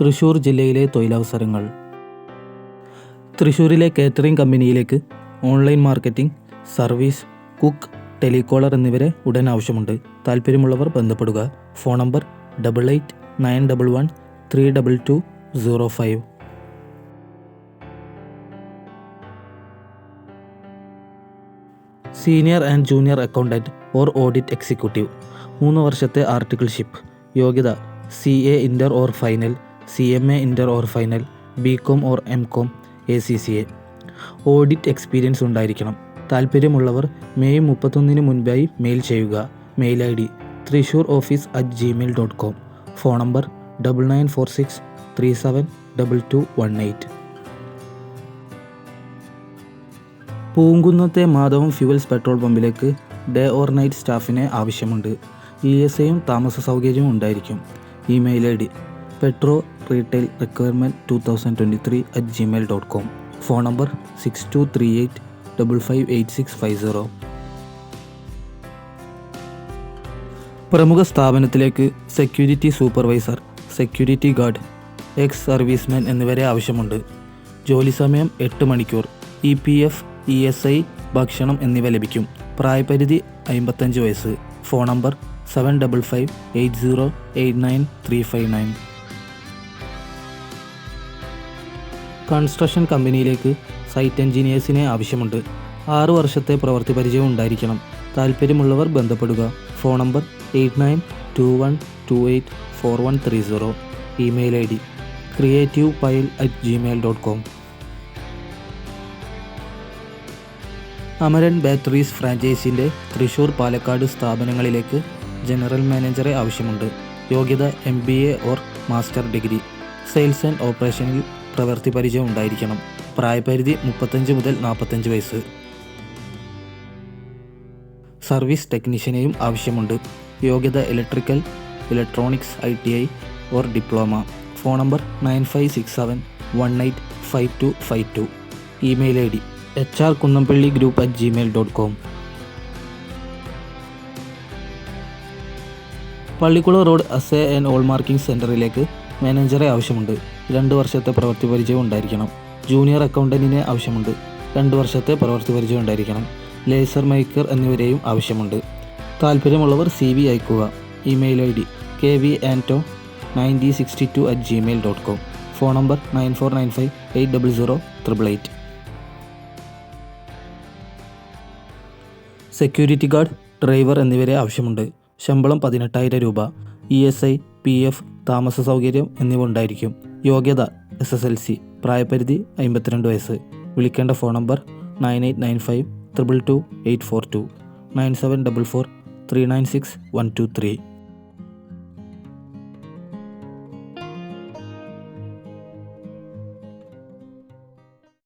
തൃശൂർ ജില്ലയിലെ തൊഴിലവസരങ്ങൾ. തൃശ്ശൂരിലെ കേറ്ററിംഗ് കമ്പനിയിലേക്ക് online marketing service cook telecaller എന്നിവരെ ഉടൻ ആവശ്യമുണ്ട്. താല്പര്യമുള്ളവർ ബന്ധപ്പെടുക. Phone number double eight nine double one three double two zero five senior and junior accountant or audit executive. മൂന്ന് വർഷത്തെ ആർട്ടിക്കിൾഷിപ്പ്. യോഗ്യത C A inter or final. C M A inter or final B com or M com A C C A. Audit experience ഉണ്ടായിരിക്കണം. താല്പര്യമുള്ളവർ May മുപ്പത്തൊന്നിന് മുൻപായി mail ചെയ്യുക. Mail I D Thrissur office at Gmail dot com phone number double nine four six three seven double two one eight പൂങ്കുന്നത്തെ Madhavam fuels petrol പമ്പിലേക്ക് day or night സ്റ്റാഫിനെ ആവശ്യമുണ്ട്. E S ഐയും താമസ സൗകര്യവും ഉണ്ടായിരിക്കും. Email I D petro retail requirement two thousand twenty three at Gmail dot com phone number six two three eight double five eight six five zero പ്രമുഖ സ്ഥാപനത്തിലേക്ക് security supervisor security guard ex serviceman എന്നിവരെ ആവശ്യമുണ്ട്. ജോലി സമയം എട്ട് മണിക്കൂർ. E P F E S I ഭക്ഷണം എന്നിവ ലഭിക്കും. പ്രായപരിധി അമ്പത്തഞ്ച് വയസ്സ്. Phone number seven double five eight zero eight nine three five nine construction കമ്പനിയിലേക്ക് സൈറ്റ് എഞ്ചിനീയേഴ്സിനെ ആവശ്യമുണ്ട്. ആറ് വർഷത്തെ പ്രവൃത്തി പരിചയം ഉണ്ടായിരിക്കണം. താല്പര്യമുള്ളവർ ബന്ധപ്പെടുക. Phone number eight nine two one two eight four one three zero. Email I D creative pile at Gmail dot com Amaron batteries ഫ്രാഞ്ചൈസിന്റെ Thrissur Palakkad സ്ഥാപനങ്ങളിലേക്ക് ജനറൽ മാനേജറെ ആവശ്യമുണ്ട്. യോഗ്യത M B A or master degree sales and ഓപ്പറേഷനിൽ പ്രവൃത്തി പരിചയം ഉണ്ടായിരിക്കണം. പ്രായപരിധി മുപ്പത്തഞ്ച് മുതൽ നാൽപ്പത്തഞ്ച് വയസ്സ്. സർവീസ് ടെക്നീഷ്യനെയും ആവശ്യമുണ്ട്. യോഗ്യത electrical electronics I T I or diploma. Phone number nine five six seven one eight five two five two. Email I D H R Kunnampally group at Gmail dot com Pallikkulam road assay and hallmarking സെന്ററിലേക്ക് മാനേജറെ ആവശ്യമുണ്ട്. രണ്ട് വർഷത്തെ പ്രവൃത്തി പരിചയം ഉണ്ടായിരിക്കണം. Junior അക്കൗണ്ടന്റിനെ ആവശ്യമുണ്ട്. രണ്ട് വർഷത്തെ പ്രവൃത്തി പരിചയം ഉണ്ടായിരിക്കണം. ലേസർ മേക്കർ എന്നിവരെയും ആവശ്യമുണ്ട്. താല്പര്യമുള്ളവർ സി വി അയക്കുക. Email I D K V Anto ninety sixty two at Gmail dot com phone number nine four nine five eight double zero triple eight security guard driver എന്നിവരെ ആവശ്യമുണ്ട്. ശമ്പളം പതിനെട്ടായിരം രൂപ. E S I P F താമസ സൗകര്യം എന്നിവ ഉണ്ടായിരിക്കും യോഗ്യത എസ് എസ് എൽ സി പ്രായപരിധി അമ്പത്തിരണ്ട് വയസ്സ്. വിളിക്കേണ്ട phone number nine eight nine five triple two eight four two nine seven double four three nine six one two three.